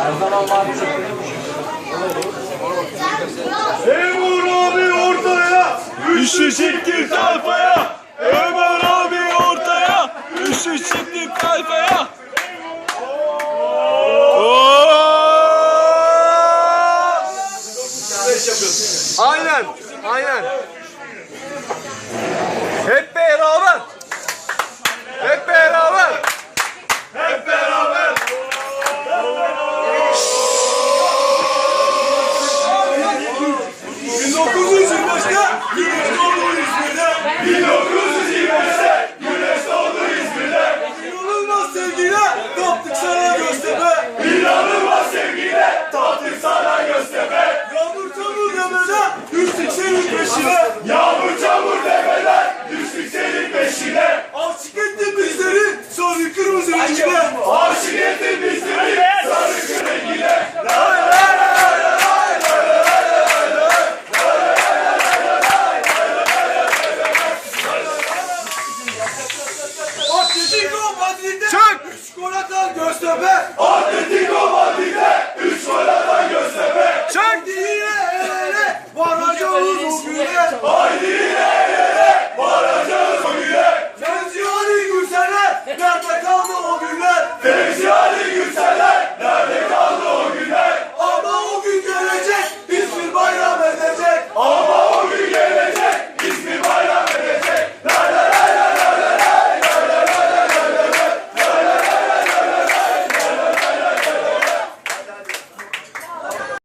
Her zaman var. Emur şey abi ortaya, üçlü çekti sayfaya. Emur abi ortaya, üçlü çekti sayfaya. Aynen, aynen. 그 득실 gol atan Göztepe. Atletico Madrid'e 3 gol atan Göztepe. Çek diye ele ele varacağız bugüne. Haydi